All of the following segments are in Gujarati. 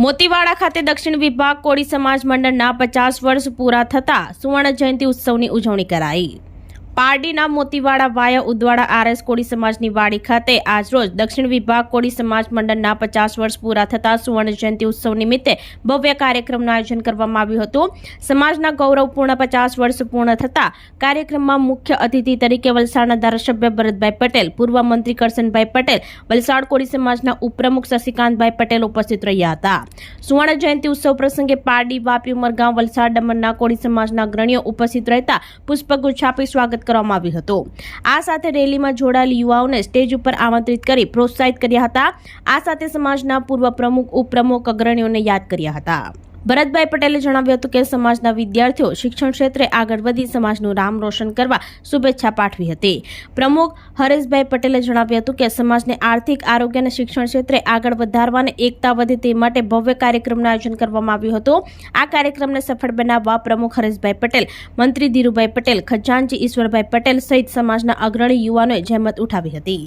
મોતીવાડા ખાતે દક્ષિણ વિભાગ કોળી સમાજ મંડળના પચાસ વર્ષ પૂરા થતા સુવર્ણ જયંતિ ઉત્સવની ઉજવણી કરાઈ. પારડીના મોતીવાડા વાયા ઉદવાડા આરએસ કોળી સમાજની વાડી ખાતે આજરોજ દક્ષિણ વિભાગ કોળી સમાજ મંડળના પચાસ વર્ષ પૂરા થતા સુવર્ણ જયંતિ ઉત્સવ નિમિત્તે ભવ્ય કાર્યક્રમનું આયોજન કરવામાં આવ્યું હતું. સમાજના ગૌરવપૂર્ણ પચાસ વર્ષ પૂર્ણ થતા કાર્યક્રમમાં મુખ્ય અતિથિ તરીકે વલસાડના ધારાસભ્ય ભરતભાઈ પટેલ, પૂર્વ મંત્રી કરશનભાઈ પટેલ, વલસાડ કોળી સમાજના ઉપપ્રમુખ શશિકાંતભાઈ પટેલ ઉપસ્થિત રહ્યા હતા. સુવર્ણ જયંતિ ઉત્સવ પ્રસંગે પારડી, વાપી ઉમરગામ વલસાડ, દમણના કોળી સમાજના અગ્રણીઓ ઉપસ્થિત રહેતા પુષ્પગુચ્છ આપી સ્વાગત કરવામાં આવ્યું હતું. આ સાથે રેલીમાં જોડાયેલ યુવાઓને સ્ટેજ ઉપર આમંત્રિત કરી પ્રોત્સાહિત કર્યા હતા. આ સાથે સમાજના પૂર્વ પ્રમુખ, ઉપપ્રમુખ, અગ્રણીઓને યાદ કર્યા હતા. ભરતભાઈ પટેલે જણાવ્યું હતું કે સમાજના વિદ્યાર્થીઓ શિક્ષણ ક્ષેત્રે આગળ વધી સમાજનું નામ રોશન કરવા શુભેચ્છા પાઠવી હતી. પ્રમુખ હરેશભાઈ પટેલે જણાવ્યું હતું કે સમાજને આર્થિક, આરોગ્ય અને શિક્ષણ ક્ષેત્રે આગળ વધારવાને એકતા વધે તે માટે ભવ્ય કાર્યક્રમનું આયોજન કરવામાં આવ્યું હતું. આ કાર્યક્રમને સફળ બનાવવા પ્રમુખ હરેશભાઈ પટેલ, મંત્રી ધીરુભાઈ પટેલ ખજાનજી ઈશ્વરભાઈ પટેલ સહિત સમાજના અગ્રણી યુવાનોએ જહેમત ઉઠાવી હતી.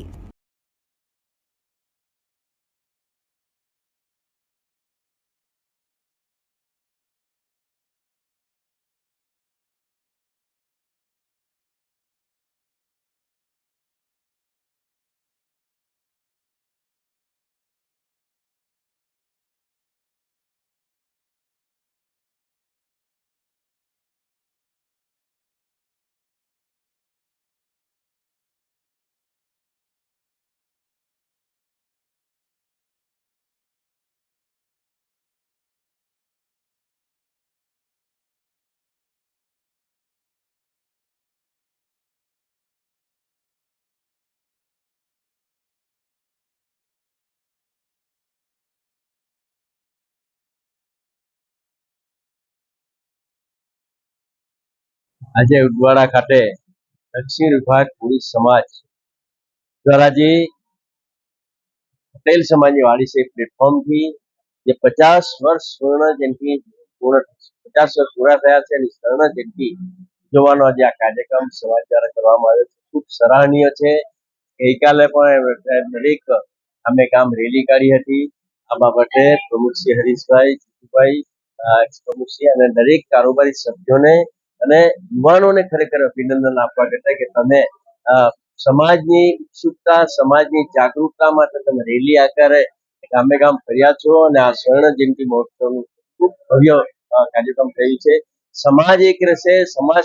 આજે ઉદવાડા ખાતે દક્ષિણ વિભાગ પોલીસ સમાજ દ્વારા જે પટેલ સમાજની વાડી છે પ્લેટફોર્મથી જે પચાસ વર્ષ સુવર્ણ જયંતિ પૂર્ણ, પચાસ વર્ષ પૂરા થયા છે અને સ્વર્ણ જયંતિ ઉજવવાનો આજે આ કાર્યક્રમ સમાજ દ્વારા કરવામાં આવ્યો છે. ખૂબ સરાહનીય છે. ગઈકાલે પણ દરેક અમે કામ રેલી કાઢી હતી. આ બાબતે પ્રમુખ શ્રી હરીશભાઈ, જીતુભાઈ પ્રમુખ શ્રી અને દરેક કારોબારી સભ્યોને અને યુવાનોને ખરેખર અભિનંદન આપવા કરતા કે તમે સમાજની ઉત્સુકતા, સમાજની જાગૃતતા માટે તમે રેલી આકારે ગામે ગામ ફર્યા છો અને આ સ્વર્ણ જયંતિ મહોત્સવનું ખૂબ ભવ્ય કાર્યક્રમ થયું છે. સમાજ એક રહેશે, સમાજ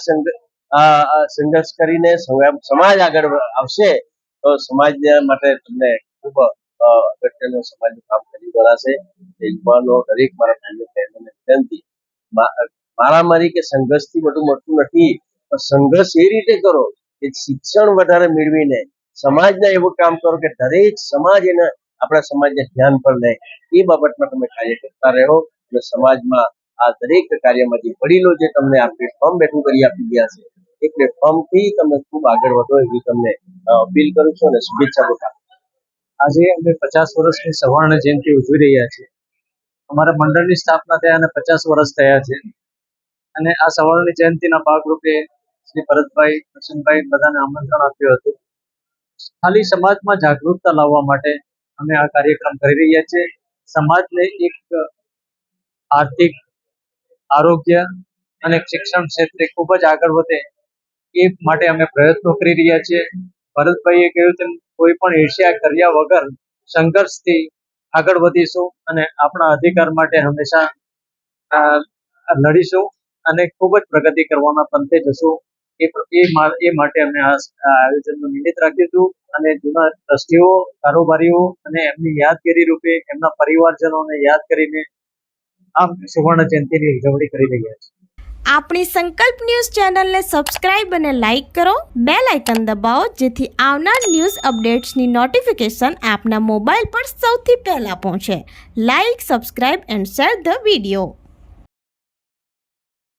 સંઘર્ષ કરીને સમ- સમાજ આગળ આવશે, તો સમાજ માટે તમને ખૂબ અગત્યનું સમાજનું કામ કરી ગણાશે યુવાનો દરેક મારા ભાઈઓ, બહેનોને વિનંતી. મારામારી કે સંઘર્ષથી બધું મળતું નથી. પણ સંઘર્ષ એ રીતે કરો કે શિક્ષણ વધારે મેળવીને સમાજના એવું કામ કરો કે દરેક સમાજ એને આપણા સમાજને ધ્યાન પર લે. એ બાબતમાં તમે કાર્ય કરતા રહો અને સમાજમાં આ દરેક કાર્યમાં જે વડીલો જે તમને આ પ્લેટફોર્મ બેઠું કરી આપી ગયા છે, એ પ્લેટફોર્મથી તમે ખૂબ આગળ વધો એવી તમને અપીલ કરું છું અને શુભેચ્છા પણ આજે અમે પચાસ વર્ષની સવર્ણ જયંતિ ઉજવી રહ્યા છીએ. અમારા મંડળની સ્થાપના થયા અને પચાસ વર્ષ થયા છે. અને આ સવર્ણ જયંતિના ભાગરૂપે શ્રી ભરતભાઈ કરશનભાઈ બધાને આમંત્રણ આપ્યું હતું. ખાલી સમાજમાં જાગૃતતા લાવવા માટે અમે આ કાર્યક્રમ કરી રહ્યા છીએ. સમાજને એક આર્થિક, આરોગ્ય અને શિક્ષણ ક્ષેત્રે ખૂબ જ આગળ વધે એ માટે અમે પ્રયત્નો કરી રહ્યા છીએ. ભરતભાઈએ કહ્યું તેમ, કોઈ પણ ઈર્ષ્યા કર્યા વગર સંઘર્ષથી આગળ વધીશું અને આપણા અધિકાર માટે હંમેશા લડીશું. અને ખૂબ જ પ્રગતિ કરવાના પંથે જશું. એ એ માટે અમે આ આયોજનનું નિમિત્ત રાખ્યું હતું. અને જૂના ટ્રસ્ટીઓ, કારોબારીઓ અને એમની યાદગીરી રૂપે એમના પરિવારજનોને યાદ કરીને આ સુવર્ણ જયંતિની ઉજવણી કરી રહ્યા છીએ. આપણી સંકલ્પ ન્યૂઝ ચેનલને સબસ્ક્રાઇબ અને લાઇક કરો. બે લાઇકન દબાવો, જેથી આવનાર ન્યૂઝ અપડેટ્સની નોટિફિકેશન આપના મોબાઈલ પર સૌથી પહેલાં પહોંચે. Like, subscribe and share the video.